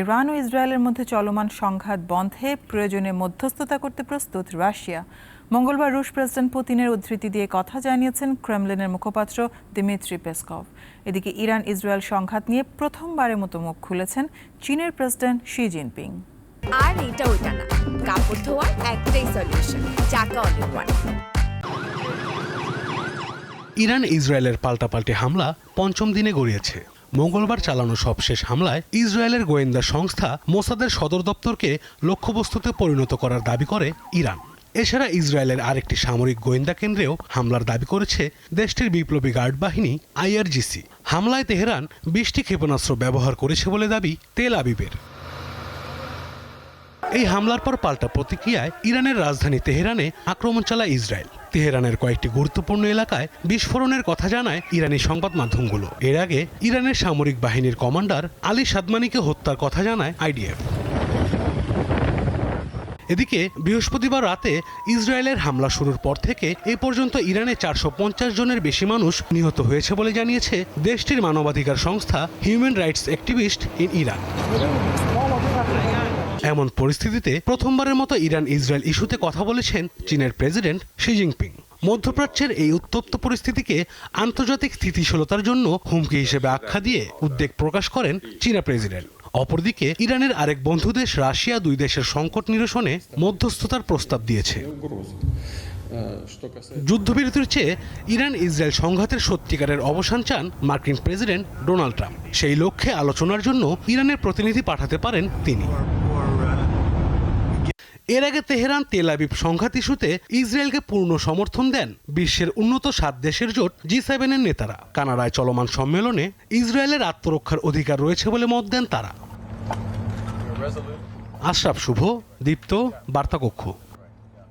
Iran ও ইসরায়েলের মধ্যে চলমান সংঘাত বন্ধে প্রয়োজনে মধ্যস্থতা করতে প্রস্তুত রাশিয়া। মঙ্গলবার রুশ প্রেসিডেন্ট পুতিনের উদ্ধৃতি দিয়ে কথা জানিয়েছেন ক্রেমলিনের মুখপাত্র দিমিত্রি পেসকভ। এদিকে ইরান ইসরায়েল সংঘাত নিয়ে প্রথমবারের মতো মুখ খুলেছেন চীনের প্রেসিডেন্ট শি জিনপিং। আর এটা ওইটা না। কাপড় ধোয়ার একটাই সলিউশন চাকা অনেক ইরান ইসরায়েলের পাল্টাপাল্টি হামলা পঞ্চম দিনে গড়িয়েছে। মঙ্গলবার চালানো সবশেষ হামলায় ইসরায়েলের গোয়েন্দা সংস্থা মোসাদের সদর দপ্তরকে লক্ষ্যবস্তুতে পরিণত করার দাবি করে ইরান। এছাড়া ইসরায়েলের আরেকটি সামরিক গোয়েন্দা কেন্দ্রেও হামলার দাবি করেছে দেশটির বিপ্লবী গার্ড বাহিনী আইআরজিসি। হামলায় তেহরান বিশটি ক্ষেপণাস্ত্র ব্যবহার করেছে বলে দাবি তেল আবিবের। এই হামলার পর পাল্টা প্রতিক্রিয়ায় ইরানের রাজধানী তেহরানে আক্রমণ চালায় ইসরায়েল। তেহরানের কয়েকটি গুরুত্বপূর্ণ এলাকায় বিস্ফোরণের কথা জানায় ইরানি সংবাদ মাধ্যমগুলো। এর আগে ইরানের সামরিক বাহিনীর কমান্ডার আলী সাদমানিকে হত্যার কথা জানায় আইডিএফ। এদিকে, বৃহস্পতিবার রাতে ইসরায়েলের হামলা শুরুর পর থেকে এ পর্যন্ত ইরানে চারশো পঞ্চাশ জনের বেশি মানুষ নিহত হয়েছে বলে জানিয়েছে দেশটির মানবাধিকার সংস্থা human rights activist in Iran. এমন পরিস্থিতিতে প্রথমবারের মতো ইরান ইসরায়েল ইস্যুতে কথা বলেছেন চীনের প্রেসিডেন্ট শি জিনপিং। মধ্যপ্রাচ্যের এই উত্তপ্ত পরিস্থিতিকে আন্তর্জাতিক স্থিতিশীলতার জন্য হুমকি হিসেবে আখ্যা দিয়ে উদ্বেগ প্রকাশ করেন চীনা প্রেসিডেন্ট। অপরদিকে ইরানের আরেক বন্ধু দেশ রাশিয়া দুই দেশের সংকট নিরসনে মধ্যস্থতার প্রস্তাব দিয়েছে। যুদ্ধবিরতির চেয়ে ইরান ইসরায়েল সংঘাতের সত্যিকারের অবসান চান মার্কিন প্রেসিডেন্ট ডোনাল্ড ট্রাম্প। সেই লক্ষ্যে আলোচনার জন্য ইরানের প্রতিনিধি পাঠাতে পারেন তিনি। এর আগে তেহরান, তেল আবিব সংঘাত ইস্যুতে ইসরায়েলকে পূর্ণ সমর্থন দেন বিশ্বের উন্নত সাত দেশের জোট জি সেভেনের নেতারা। কানাডায় চলমান সম্মেলনে ইসরায়েলের আত্মরক্ষার অধিকার রয়েছে বলে মত দেন তারা। আশরাফ শুভ, দীপ্ত, বার্তাকক্ষ।